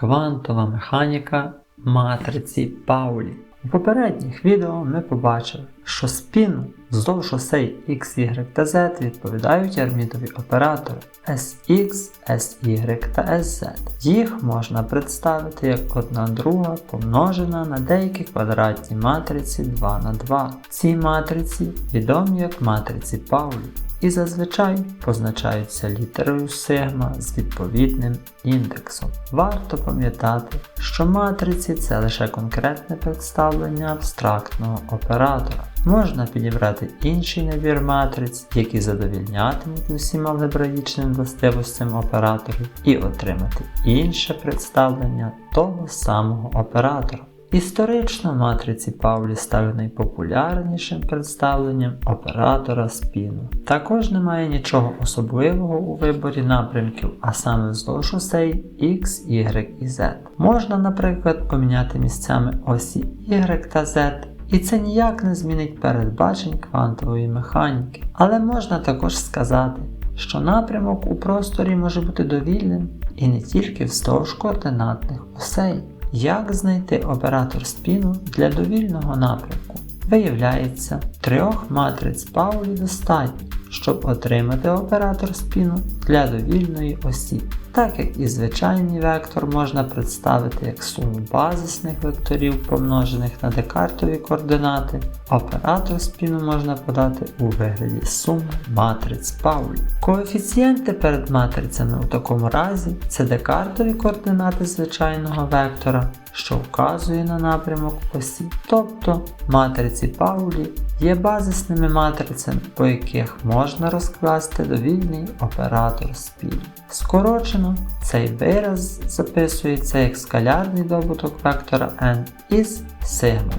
Квантова механіка матриці Паулі. У попередніх відео ми побачили, що спіну вздовж осей X, Y та Z відповідають армітові оператори SX, SY та SZ. Їх можна представити як одна друга помножена на деякі квадратні матриці 2 на 2. Ці матриці відомі як матриці Паулі і зазвичай позначаються літерою сигма з відповідним індексом. Варто пам'ятати, що матриці це лише конкретне представлення абстрактного оператора. Можна підібрати інший набір матриць, які задовільнятимуть усім алгебраїчним властивостям операторів, і отримати інше представлення того самого оператора. Історично матриці Паулі стали найпопулярнішим представленням оператора спіну. Також немає нічого особливого у виборі напрямків, а саме вздовж осей X, Y і Z. Можна, наприклад, поміняти місцями осі Y та Z. І це ніяк не змінить передбачень квантової механіки. Але можна також сказати, що напрямок у просторі може бути довільним і не тільки вздовж координатних осей. Як знайти оператор спіну для довільного напрямку? Виявляється, трьох матриць Паулі достатньо, щоб отримати оператор спіну для довільної осі. Так як і звичайний вектор можна представити як суму базисних векторів, помножених на декартові координати, оператор спіну можна подати у вигляді суми матриць Паулі. Коефіцієнти перед матрицями у такому разі це декартові координати звичайного вектора, що вказує на напрямок осі. Тобто матриці Паулі є базисними матрицями, по яких можна розкласти довільний оператор спіну. Скорочено, цей вираз записується як скалярний добуток вектора n із сигмою.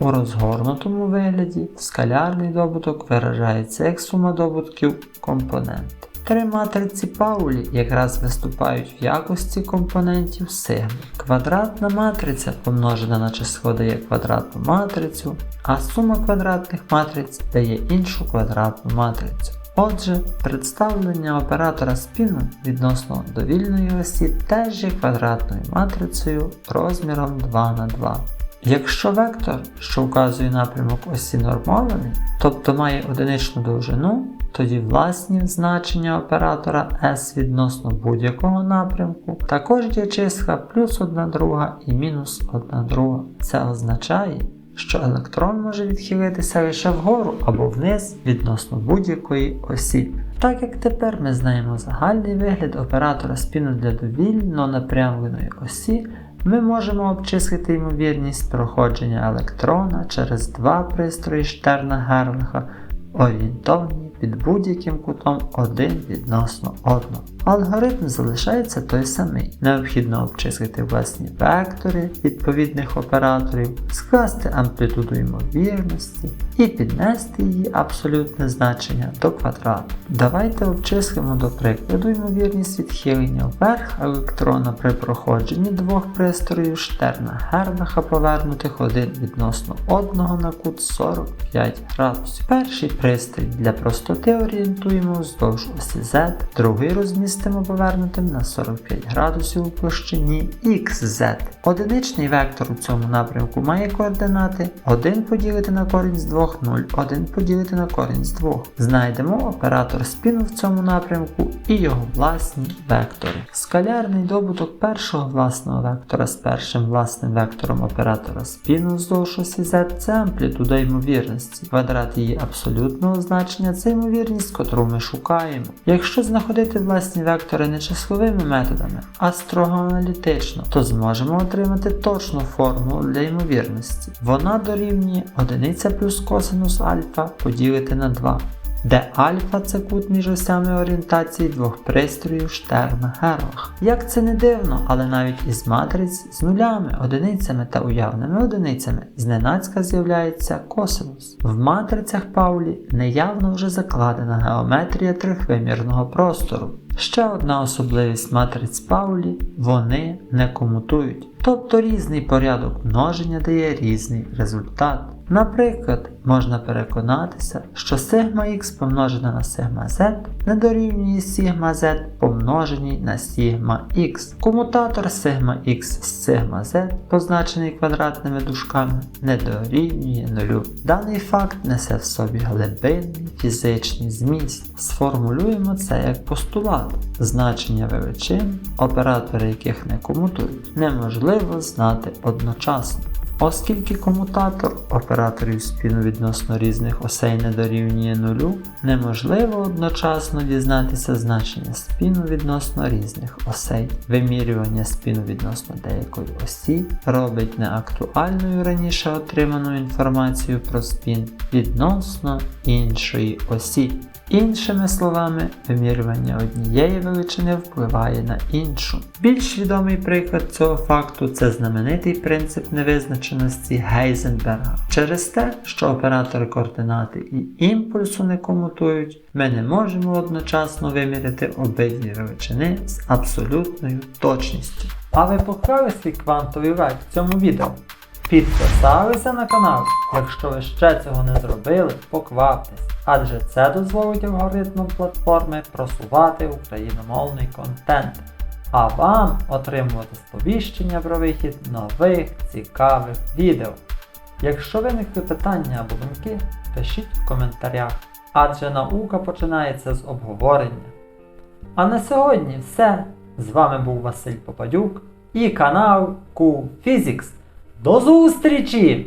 У розгорнутому вигляді скалярний добуток виражається як сума добутків компонент. Три матриці Паулі якраз виступають в якості компонентів сигми. Квадратна матриця помножена на число дає квадратну матрицю, а сума квадратних матриць дає іншу квадратну матрицю. Отже, представлення оператора спіну відносно довільної осі теж є квадратною матрицею розміром 2 на 2. Якщо вектор, що вказує напрямок осі нормований, тобто має одиничну довжину, тоді власні значення оператора S відносно будь-якого напрямку також є числа плюс 1 друга і мінус 1 друга. Це означає, що електрон може відхилитися лише вгору або вниз відносно будь-якої осі. Так як тепер ми знаємо загальний вигляд оператора спіну для довільно напрямленої осі, ми можемо обчислити ймовірність проходження електрона через два пристрої Штерна Герлиха, орієнтовані під будь-яким кутом один відносно одного. Алгоритм залишається той самий. Необхідно обчислити власні вектори відповідних операторів, скласти амплітуду ймовірності і піднести її абсолютне значення до квадрату. Давайте обчислимо до прикладу ймовірність відхилення вверх електрона при проходженні двох пристроїв Штерна Гербаха повернутих один відносно одного на кут 45 градусів. Перший пристрій для простоти орієнтуємо вздовж осі Z, другий розмістимо повернутим на 45 градусів у площині XZ. Одиничний вектор у цьому напрямку має координати 1 поділити на корінь з 2 0, 1 поділити на корінь з 2. Знайдемо оператор спіну в цьому напрямку і його власні вектори. Скалярний добуток першого власного вектора з першим власним вектором оператора спіну вздовж осі Z це амплітуда ймовірності. Квадрат її абсолютного значення це ймовірність, котру ми шукаємо. Якщо знаходити власні вектори не числовими методами, а строго аналітично, то зможемо отримати точну формулу для ймовірності. Вона дорівнює 1 плюс косинус альфа поділити на 2 де альфа це кут між осями орієнтації двох пристроїв Штерна Герлах. Як це не дивно, але навіть із матриць з нулями, одиницями та уявними одиницями зненацька з'являється косинус. В матрицях Паулі неявно вже закладена геометрія трьохвимірного простору. Ще одна особливість матриць Паулі вони не комутують, тобто різний порядок множення дає різний результат. Наприклад, можна переконатися, що сигма х помножене на сигма z не дорівнює сигма z помноженій на сигма х. Комутатор сигма х з сигма z, позначений квадратними дужками, не дорівнює нулю. Даний факт несе в собі глибинний фізичний зміст. Сформулюємо це як постулат. Значення величин, оператори яких не комутують, неможливо знати одночасно. Оскільки комутатор операторів спіну відносно різних осей не дорівнює нулю, неможливо одночасно дізнатися значення спіну відносно різних осей. Вимірювання спіну відносно деякої осі робить неактуальною раніше отриману інформацію про спін відносно іншої осі. Іншими словами, вимірювання однієї величини впливає на іншу. Більш відомий приклад цього факту це знаменитий принцип невизначеності Гейзенберга. Через те, що оператори координати і імпульсу не комутують, ми не можемо одночасно виміряти обидві величини з абсолютною точністю. А ви поклали свій квантовий лайк в цьому відео? Підписалися на канал. Якщо ви ще цього не зробили, покваптесь, адже це дозволить алгоритмам платформи просувати україномовний контент, а вам отримувати сповіщення про вихід нових цікавих відео. Якщо виникли питання або думки, пишіть в коментарях, адже наука починається з обговорення. А на сьогодні все. З вами був Василь Попадюк і канал Cool. До зустрічі!